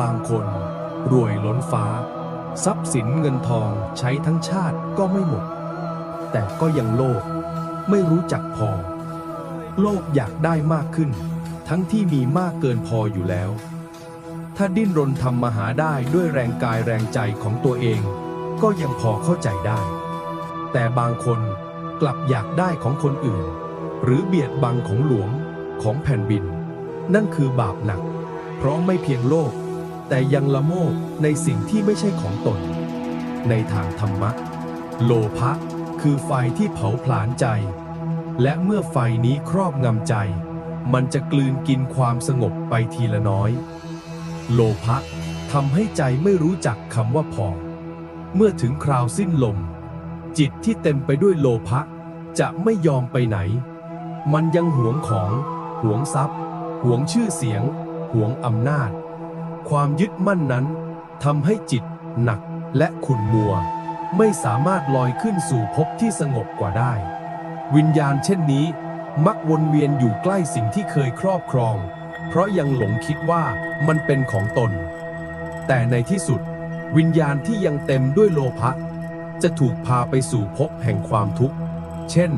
บางคนรวยล้นฟ้า ทรัพย์สินเงินทองใช้ทั้งชาติก็ไม่หมด แต่ก็ยังโลภไม่รู้จักพอ โลภอยากได้มากขึ้น ทั้งที่มีมากเกินพออยู่แล้ว ถ้าดิ้นรนทำมาหาได้ด้วยแรงกายแรงใจของตัวเอง ก็ยังพอเข้าใจได้ แต่บางคนกลับอยากได้ของคนอื่น หรือเบียดบังของหลวงของแผ่นดิน นั่นคือบาปหนัก เพราะไม่เพียงโลภ แต่ยังละโมบในสิ่งที่ไม่ใช่ของตน ในทางธรรมะ โลภะคือไฟที่เผาผลาญใจ และเมื่อไฟนี้ครอบงำใจ มันจะกลืนกินความสงบไปทีละน้อย โลภะทำให้ใจไม่รู้จักคำว่าพอ เมื่อถึงคราวสิ้นลม จิตที่เต็มไปด้วยโลภะจะไม่ยอมไปไหน มันยังหวงของ หวงทรัพย์ หวงชื่อเสียง หวงอำนาจ ความยึดมั่นนั้นทำให้จิตหนักและขุ่นมัว ไม่สามารถลอยขึ้นสู่ภพที่สงบกว่าได้ วิญญาณเช่นนี้มักวนเวียนอยู่ใกล้สิ่งที่เคยครอบครอง เพราะยังหลงคิดว่ามันเป็นของตน แต่ในที่สุด วิญญาณที่ยังเต็มด้วยโลภะจะถูกพาไปสู่ภพแห่งความทุกข์ เช่น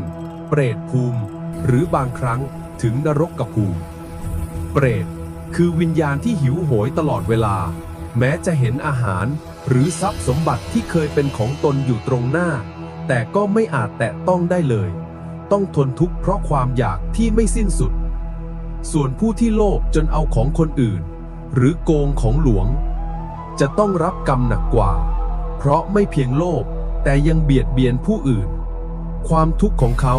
เปรตภูมิ หรือบางครั้งถึงนรกกภูมิ เปรต คือวิญญาณที่หิวโหยตลอดเวลา แม้จะเห็นอาหาร หรือทรัพย์สมบัติที่เคยเป็นของตนอยู่ตรงหน้า แต่ก็ไม่อาจแตะต้องได้เลย ต้องทนทุกข์เพราะความอยากที่ไม่สิ้นสุด ส่วนผู้ที่โลภจนเอาของคนอื่น หรือโกงของหลวง จะต้องรับกรรมหนักกว่า เพราะไม่เพียงโลภแต่ยังเบียดเบียนผู้อื่น ความทุกข์ของเขา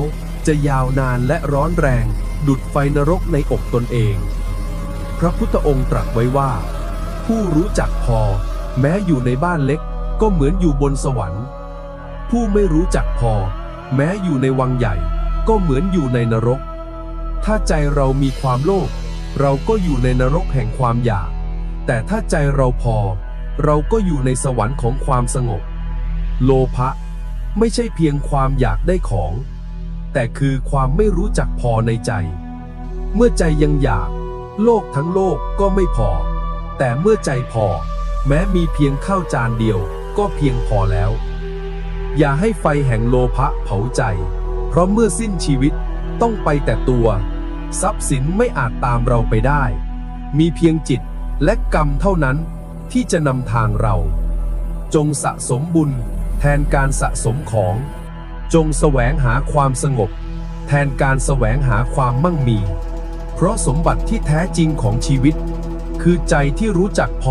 จะยาวนานและร้อนแรง ดุดไฟนรกในอกตนเอง พระพุทธองค์ตรัสไว้ว่า ผู้รู้จักพอ แม้อยู่ในบ้านเล็ก ก็เหมือนอยู่บนสวรรค์ ผู้ไม่รู้จักพอ แม้อยู่ในวังใหญ่ ก็เหมือนอยู่ในนรก ถ้าใจเรามีความโลภเราก็อยู่ในนรกแห่งความอยาก แต่ถ้าใจเราพอ เราก็อยู่ในสวรรค์ของความสงบ โลภะไม่ใช่เพียงความอยากได้ของ แต่คือความไม่รู้จักพอในใจ เมื่อใจยังอยาก โลกทั้งโลกก็ไม่พอ แต่เมื่อใจพอ แม้มีเพียงข้าวจานเดียวก็เพียงพอแล้ว อย่าให้ไฟแห่งโลภะเผาใจ เพราะเมื่อสิ้นชีวิตต้องไปแต่ตัว ทรัพย์สินไม่อาจตามเราไปได้ มีเพียงจิตและกรรมเท่านั้นที่จะนำทางเรา จงสะสมบุญ แทนการสะสมของ จงแสวงหาความสงบ แทนการแสวงหาความมั่งมี เพราะสมบัติที่แท้จริงของชีวิต คือใจที่รู้จักพอ